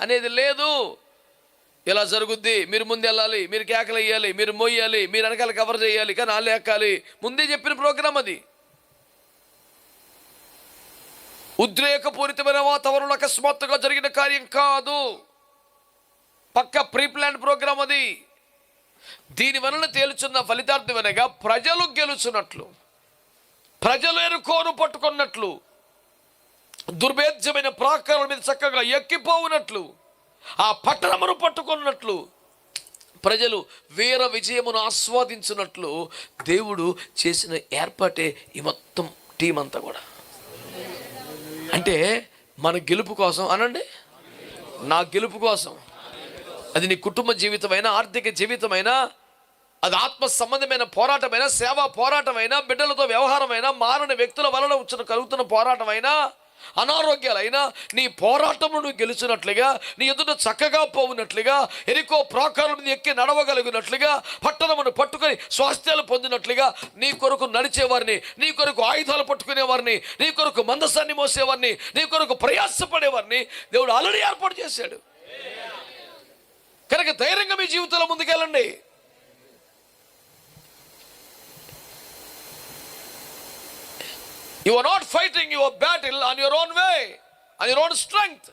అనేది లేదు. ఇలా జరుగుద్ది. మీరు ముందు వెళ్ళాలి మీరు కేకలు వేయాలి మీరు మోయాలి మీరు వెనకాల కవర్ చేయాలి కానీ వాళ్ళు ఎక్కాలి. ముందే చెప్పిన ప్రోగ్రాం అది. ఉద్రేకపూరితమైన వాతావరణంలో అకస్మాత్తుగా జరిగిన కార్యం కాదు. పక్క ప్రీ ప్లాన్ ప్రోగ్రాం అది. దీని వలన తేలుచున్న ఫలితార్థం అనగా ప్రజలు గెలుచున్నట్లు ప్రజలు ఎరుకోను పట్టుకున్నట్లు దుర్భేద్యమైన ప్రాకారం మీద చక్కగా ఎక్కిపోవునట్లు ఆ పట్టణమును పట్టుకున్నట్లు ప్రజలు వీర విజయమును ఆస్వాదించినట్లు దేవుడు చేసిన ఏర్పాటే ఈ మొత్తం టీం అంతా కూడా. అంటే మన గెలుపు కోసం అనండి నా గెలుపు కోసం. అది నీ కుటుంబ జీవితమైనా ఆర్థిక జీవితమైనా అది ఆత్మ సంబంధమైన పోరాటమైనా సేవా పోరాటమైనా బిడ్డలతో వ్యవహారమైనా మారని వ్యక్తుల వలన వచ్చిన కలుగుతున్న పోరాటమైనా అనారోగ్యాలైనా నీ పోరాటమును నువ్వు గెలిచినట్లుగా నీ ఎదుట చక్కగా పోవునట్లుగా ఎరికో ప్రాకారం ఎక్కి నడవగలిగినట్లుగా పట్టణమును పట్టుకొని స్వాస్థ్యాలు పొందినట్లుగా నీ కొరకు నడిచేవారిని నీ కొరకు ఆయుధాలు పట్టుకునేవారిని నీ కొరకు మందసాన్ని మోసేవారిని నీ కొరకు ప్రయాసపడేవారిని దేవుడు ఆల్రెడీ ఏర్పాటు చేశాడు. కనుక ధైర్యంగా మీ జీవితంలో ముందుకెళ్ళండి. You are not fighting your battle on your own way on your own strength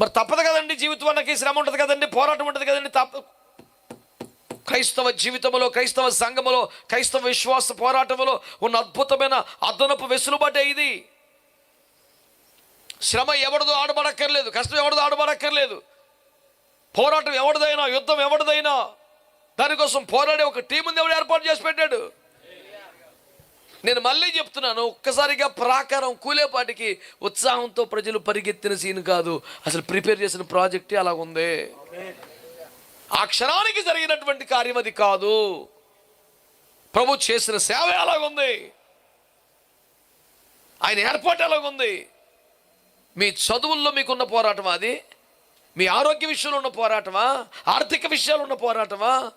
మరి తప్పదు కదండి జీవితం అన్నకి శ్రమ ఉంటుంది కదండి పోరాటం ఉంటుంది కదండి తప్ప క్రైస్తవ జీవితంలో క్రైస్తవ సంఘములో క్రైస్తవ విశ్వాస పోరాటంలో ఉన్న అద్భుతమైన అదనపు వెసులుబాటే ఇది. శ్రమ ఎవరిదో ఆడబడక్కర్లేదు కష్టం ఎవరిదో ఆడబడక్కర్లేదు. పోరాటం ఎవరిదైనా యుద్ధం ఎవరిదైనా దానికోసం పోరాడే ఒక టీం దేవుడు ఏర్పాటు చేసి పెట్టాడు. నేను మళ్ళీ చెప్తున్నాను ఒక్కసారిగా ప్రాకారం కూలేపాటికి ఉత్సాహంతో ప్రజలు పరిగెత్తిన సీన్ కాదు. అసలు ప్రిపేర్ చేసిన ప్రాజెక్టే అలా ఉంది ఆ క్షణానికి జరిగినటువంటి కార్యం అది కాదు. ప్రభు చేసిన సేవ ఎలాగుంది ఆయన ఏర్పాటు ఎలాగుంది మీ చదువుల్లో మీకున్న పోరాటమా అది? మీ ఆరోగ్య విషయంలో ఉన్న పోరాటమా? ఆర్థిక విషయాలు ఉన్న పోరాటమా?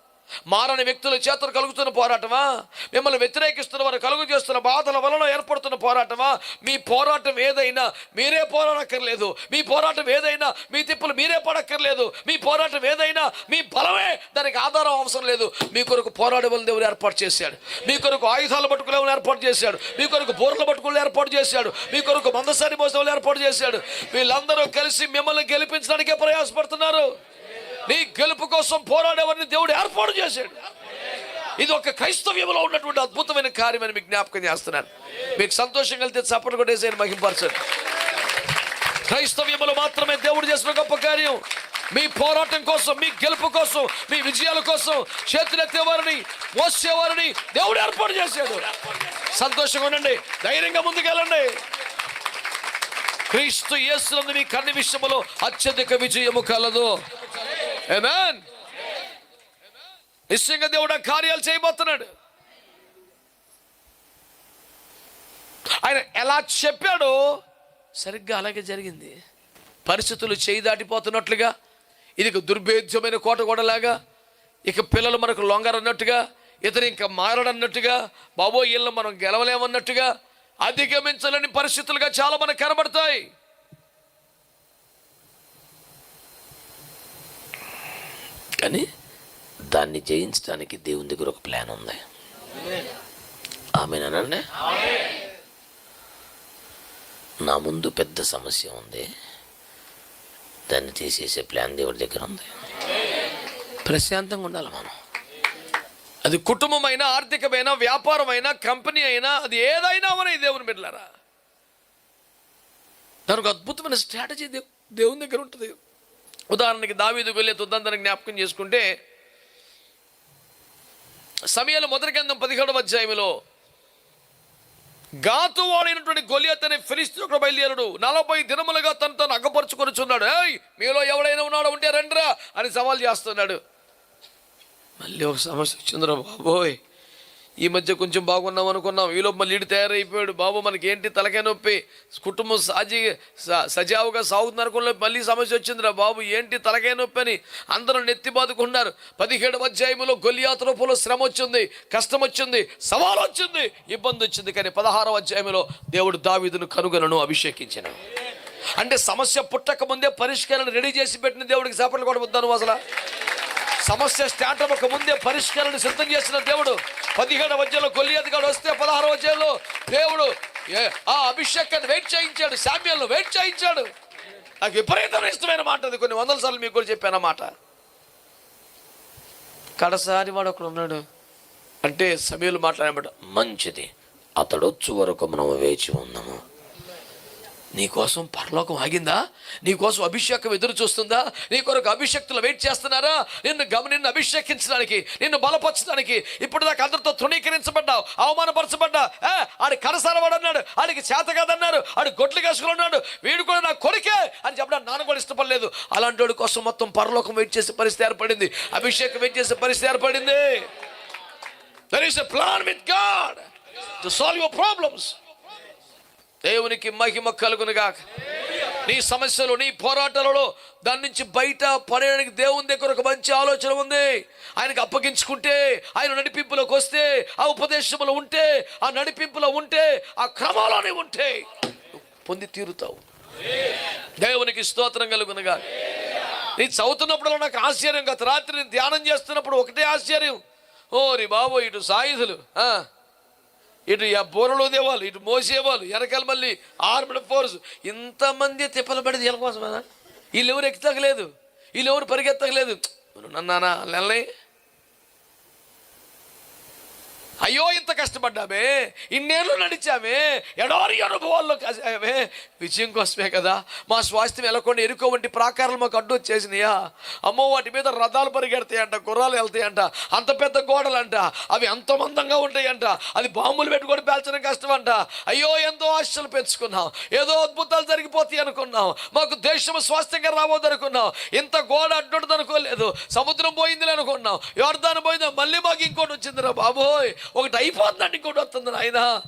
మారని వ్యక్తుల చేత కలుగుతున్న పోరాటమా? మిమ్మల్ని వ్యతిరేకిస్తున్న వారు కలుగు చేస్తున్న బాధల వలన ఏర్పడుతున్న పోరాటమా? మీ పోరాటం ఏదైనా మీరే పోరాడక్కర్లేదు. మీ పోరాటం ఏదైనా మీ తిప్పులు మీరే పడక్కర్లేదు. మీ పోరాటం ఏదైనా మీ బలమే దానికి ఆధారం అవసరం లేదు. మీ కొరకు పోరాడవలని దేవుడు ఏర్పాటు చేశాడు. మీ కొరకు ఆయుధాలు పట్టుకునే ఏర్పాటు చేశాడు. మీ కొరకు బోర్లు పట్టుకుని ఏర్పాటు చేశాడు. మీ కొరకు మందసారి మోసం ఏర్పాటు చేశాడు. వీళ్ళందరూ కలిసి మిమ్మల్ని గెలిపించడానికే ప్రయాసపడుతున్నారు. నీ గెలుపు కోసం పోరాడేవారిని దేవుడు ఏర్పాటు చేశాడు. ఇది ఒక క్రైస్తవ్యంలో ఉన్నటువంటి అద్భుతమైన కార్యం అని మీకు జ్ఞాపకం చేస్తున్నాను. మీకు సంతోషం కలిగితే చప్పట్లు కొట్టేసాను మహింపరచండి. క్రైస్తవ్యంలో మాత్రమే దేవుడు చేసిన గొప్ప కార్యం. మీ పోరాటం కోసం మీ గెలుపు కోసం మీ విజయాల కోసం చేతులెత్తేవారిని మోసేవారిని దేవుడు ఏర్పాటు చేశాడు. సంతోషంగా ఉండండి ధైర్యంగా ముందుకెళ్ళండి. క్రీస్తు యేసులందు మీ కన్ని విషయములో అత్యధిక విజయము కలదు. నిశ్చయంగా దేవుడు ఆ కార్యాలు చేయబోతున్నాడు. ఆయన ఎలా చెప్పాడో సరిగ్గా అలాగే జరిగింది. పరిస్థితులు చేయి దాటిపోతున్నట్లుగా ఇది ఒక దుర్భేద్యమైన కోట గోడలాగా ఇక పిల్లలు మనకు లొంగరన్నట్టుగా ఇతను ఇంకా మారడన్నట్టుగా బాబో ఇళ్ళు మనం గెలవలేమన్నట్టుగా అధిగమించలేని పరిస్థితులుగా చాలా మనకు కనబడతాయి. కానీ దాన్ని జయించడానికి దేవుని దగ్గర ఒక ప్లాన్ ఉంది. ఆమెనండి నా ముందు పెద్ద సమస్య ఉంది. దాన్ని తీసేసే ప్లాన్ దేవుడి దగ్గర ఉంది. ప్రశాంతంగా ఉండాలి మనం. అది కుటుంబమైన ఆర్థికమైన వ్యాపారమైన కంపెనీ అయినా అది ఏదైనా మన దేవుని బిడ్డలారా? దానికి అద్భుతమైన స్ట్రాటజీ దేవుని దగ్గర ఉంటుంది. ఉదాహరణకి దావీదు వెళ్ళే తుద్దంతని జ్ఞాపకం చేసుకుంటే సమయాలు మొదటి గంధం పదిహేడవ అధ్యాయంలో గాతు వాడినటువంటి గొలియత్ అనే ఫిలిస్తీన్ బయలుదేరుడు. నలభై దినములుగా తను తను అగ్గపరుచుకొనిచున్నాడు ఏయ్ మీలో ఎవడైనా ఉన్నాడో? ఉంటే రండిరా అని సవాల్ చేస్తున్నాడు. మళ్ళీ ఒక సమస్య వచ్చిందిరా బాబోయ్. ఈ మధ్య కొంచెం బాగున్నాం అనుకున్నాం. ఈలో మళ్ళీ ఈడు తయారైపోయాడు. బాబు మనకి ఏంటి తలకాయ నొప్పి? కుటుంబం సాజీ సజావుగా సాగుతున్న అనుకున్న మళ్ళీ సమస్య వచ్చిందిరా బాబు. ఏంటి తలకాయ నొప్పి అని? అందరూ నెత్తి బాదుకున్నారు పదిహేడు అధ్యాయంలో గొలియాత రూపంలో శ్రమ వచ్చింది కష్టం వచ్చింది సవాలు వచ్చింది ఇబ్బంది వచ్చింది. కానీ పదహారవ అధ్యాయంలో దేవుడు దావీదును కనుగొనను అభిషేకించిన. అంటే సమస్య పుట్టక ముందే పరిష్కారాన్ని రెడీ చేసి పెట్టిన దేవుడికి చేపట్లు కూడా వద్దాను అసలు సమస్య స్టార్ట్ ఒక ముందే పరిష్కారాన్ని సిద్ధం చేసిన దేవుడు పదిహేడు వద్యలో గొల్లియత్ వస్తే పదహారు వద్యలో దేవుడు ఏ- ఆ అభిషేకాన్ని వెయిట్ చేయించాడు శామ్యాలను వెయిట్ చేయించాడు. నాకు విపరీతమైన ఇష్టమైన మాట అది కొన్ని వందల సార్లు మీకు కూడా చెప్పాను అన్నమాట కడసారి వాడు ఒకడు ఉన్నాడు. అంటే సమీలు మాట్లాడబడ్డ మంచిది అతడొచ్చు వరకు మనం వేచి ఉన్నాము. నీకోసం పరలోకం ఆగిందా? నీకోసం అభిషేకం ఎదురు చూస్తుందా నీ కొరకు అభిషక్తులు వెయిట్ చేస్తున్నారా? నిన్ను గమ నిన్ను అభిషేకించడానికి నిన్ను బలపరచడానికి ఇప్పుడు దాకా అందరితో తృణీకరించబడ్డావు. అవమానపరచబడ్డా ఏ, ఆడి కరసారవాడు అన్నాడు ఆడికి చేత కాదన్నారు ఆడి గొడ్లు కేసుకుని ఉన్నాడు వీడు కూడా నా కొరికే అని చెప్పడం నాన్న కూడా ఇష్టపడలేదు. అలాంటి వాడి కోసం మొత్తం పరలోకం వెయిట్ చేసే పరిస్థితి ఏర్పడింది. అభిషేకం వెయిట్ చేసే పరిస్థితి ఏర్పడింది. There is a plan with God to solve your problems దేవునికి మహిమ కలుగునుగాక. నీ సమస్యలు నీ పోరాటాలలో దాని నుంచి బయట పడేయడానికి దేవుని దగ్గర ఒక మంచి ఆలోచన ఉంది. ఆయనకు అప్పగించుకుంటే ఆయన నడిపింపులోకి వస్తే ఆ ఉపదేశంలో ఉంటే ఆ నడిపింపులో ఉంటే ఆ క్రమాలోనే ఉంటే పొంది తీరుతావు. దేవునికి స్తోత్రం కలుగునుగా నీ చదువుతున్నప్పుడు నాకు ఆశ్చర్యం గత రాత్రి నేను ధ్యానం చేస్తున్నప్పుడు ఒకటే ఆశ్చర్యం. ఓ బాబో ఇటు సాయుధులు ఆ. ఇటు బోరలో బోరలు దేవాళ్ళు ఇటు మోసేవాళ్ళు వెనకాల మళ్ళీ ఆర్మడ్ ఫోర్స్ ఇంతమంది తిప్పలు పడేది వీళ్ళ కోసమేనా? వీళ్ళు ఎవరు ఎక్కలేదు వీళ్ళు ఎవరు నన్నానా? నెలని అయ్యో ఇంత కష్టపడ్డామే. ఇన్నేళ్ళు నడిచామే. ఎడారి అనుభవాల్లో కాసామే విజయం కోసమే కదా. మా స్వాస్థ్యం వెళ్ళకుండా ఎరుకో వంటి ప్రాకారాలు మాకు అడ్డు వచ్చేసినాయా. అమ్మో వాటి మీద రథాలు పరిగెడతాయంట గుర్రాలు వెళ్తాయంట అంత పెద్ద గోడలంట. అవి అంత మందంగా ఉంటాయంట. అది బాంబులు పెట్టుకొని పేల్చడం కష్టం అంట అయ్యో ఎంతో ఆశలు పెంచుకున్నాం. ఏదో అద్భుతాలు జరిగిపోతాయి అనుకున్నాం. మాకు దేశం స్వాస్థ్యంగా రాబోదు అనుకున్నాం ఇంత గోడ అడ్డుండదు అనుకోలేదు సముద్రం పోయింది అనుకున్నాం. ఎవరిదాన్ని పోయిందా? మళ్ళీ మాకు ఇంకోటి వచ్చిందిరా బాబోయ్. ఒకటి అయిపోతుందండి ఇంకోటి వస్తుంది ఆయన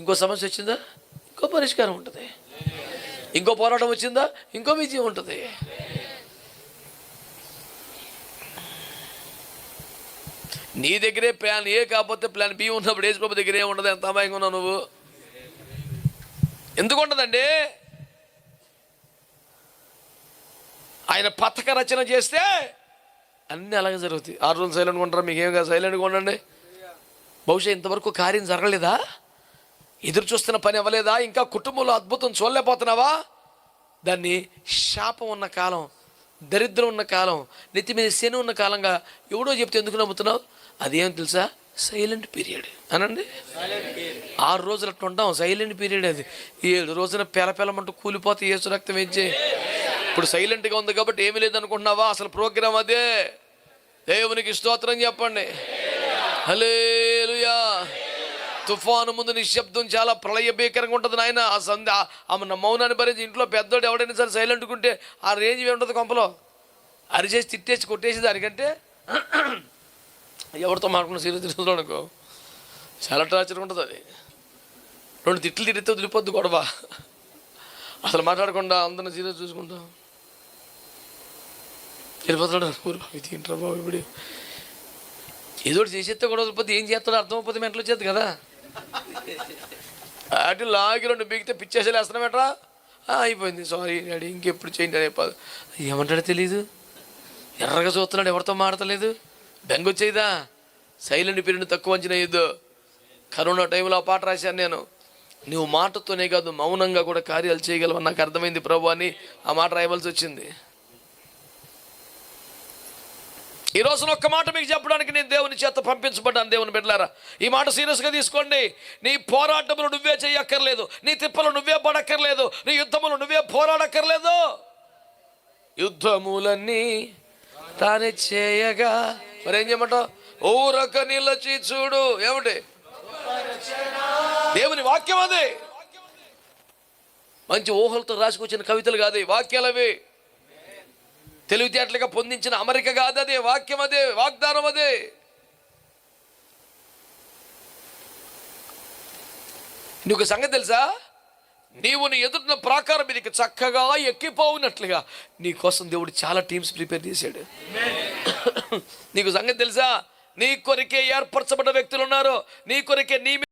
ఇంకో సమస్య వచ్చిందా? ఇంకో పరిష్కారం ఉంటుంది. ఇంకో పోరాటం వచ్చిందా? ఇంకో విజయం ఉంటుంది. నీ దగ్గరే ప్లాన్ ఏ కాకపోతే ప్లాన్ బి ఉన్నప్పుడు ఏజ్ బాబు దగ్గరే ఉండదు? ఎంత అమాయంగా ఉన్నావు నువ్వు? ఎందుకు ఉండదండి ఆయన పథక రచన చేస్తే అన్నీ అలాగే జరుగుతాయి. ఆరు రోజులు సైలెంట్గా ఉంటారా? మీకేం కాదు. సైలెంట్గా ఉండండి. బహుశా ఇంతవరకు కార్యం జరగలేదా? ఎదురు చూస్తున్న పని అవ్వలేదా? ఇంకా కుటుంబంలో అద్భుతం చూడలేకపోతున్నావా? దాన్ని శాపం ఉన్న కాలం దరిద్రం ఉన్న కాలం నెత్తి మీద శని ఉన్న కాలంగా ఎవడో చెప్తే ఎందుకు నమ్ముతున్నావు? అదేం తెలుసా? సైలెంట్ పీరియడ్ అనండి? ఆరు రోజులు అట్లా ఉంటాం. సైలెంట్ పీరియడ్ అది. ఏడు రోజున పెలపెలమంటూ కూలిపోతే ఏసు రక్తం వేచే ఇప్పుడు సైలెంట్గా ఉంది కాబట్టి ఏమీ లేదనుకుంటున్నావా? అసలు ప్రోగ్రామ్ అదే. దేవునికి స్తోత్రం చెప్పండి. హలేలుయా తుఫాను ముందు నిశ్శబ్దం చాలా ప్రళయ భీకరంగా ఉంటుంది నాయన. ఆ సంధి ఆమె మౌనాన్ని భరించి ఇంట్లో పెద్దోడు ఎవడైనా సరే సైలెంట్గా ఉంటే ఆ రేంజ్ ఉంటుంది కొంపలో? అరిచేసి తిట్టేసి కొట్టేసి దానికంటే ఎవరితో మాట్లాడుకున్న సీరియస్ అనుకో. చాలా టార్చర్ ఉంటుంది అది. రెండు తిట్లు తిరిగితే వదిలిపోద్దు గొడవ. అసలు మాట్లాడకుండా అందరిని సీరియస్ చూసుకుంటాం. వెళ్ళిపోతాడు బాబు ఇది ఏంట్రా బాబు ఇప్పుడు? ఏదో చేసేస్తే కూడా వదిలిపోతే ఏం చేస్తాడో అర్థం అయిపోతే మెంటలు వచ్చేది కదా. అటు లాగి రెండు బీగితే పిచ్చేసేలు వేస్తున్నామేట్రా అయిపోయింది సారీ డాడీ ఇంకెప్పుడు చేయండి అయిపోదు ఏమంటాడో తెలీదు. ఎర్రగా చూస్తున్నాడు ఎవరితో మాడతలేదు బెంగొచ్చేదా సైలెంట్ పీరియడ్ తక్కువ అంచనా కరోనా టైంలో ఆ పాట రాశాను నేను. నువ్వు మాటతోనే కాదు మౌనంగా కూడా కార్యాలు చేయగలవు నాకు అర్థమైంది ప్రభు అని ఆ మాట రాయవలసి వచ్చింది. ఈ రోజున ఒక్క మాట మీకు చెప్పడానికి నేను దేవుని చేత పంపించబడ్డాను దేవుని బిడ్డలారా. ఈ మాట సీరియస్గా తీసుకోండి. నీ పోరాటములు నువ్వే చేయక్కర్లేదు. నీ తిప్పలు నువ్వే పడక్కర్లేదు. నీ యుద్ధములు నువ్వే పోరాడక్కర్లేదు. యుద్ధములన్నీ తానే చేయగా. మరి ఏం చేయమంటావు? ఊరక నిలచి చూడు. ఏమిటి? దేవుని వాక్యం అది. మంచి ఊహలతో రాసుకొచ్చిన కవితలు కాదు వాక్యాలవి. తెలివితేటలుగా పొందించిన అమెరిక కాదు అదే వాక్యం అదే వాగ్దానం అదే. నీకు సంగతి తెలుసా? నీవు నీ ఎదుటిన ప్రాకారం మీదకి చక్కగా ఎక్కిపోవునట్లుగా నీ కోసం దేవుడు చాలా టీమ్స్ ప్రిపేర్ చేశాడు. నీకు సంగతి తెలుసా? నీ కొరికే ఏర్పరచబడ్డ వ్యక్తులు ఉన్నారు. నీ కొరికే నీ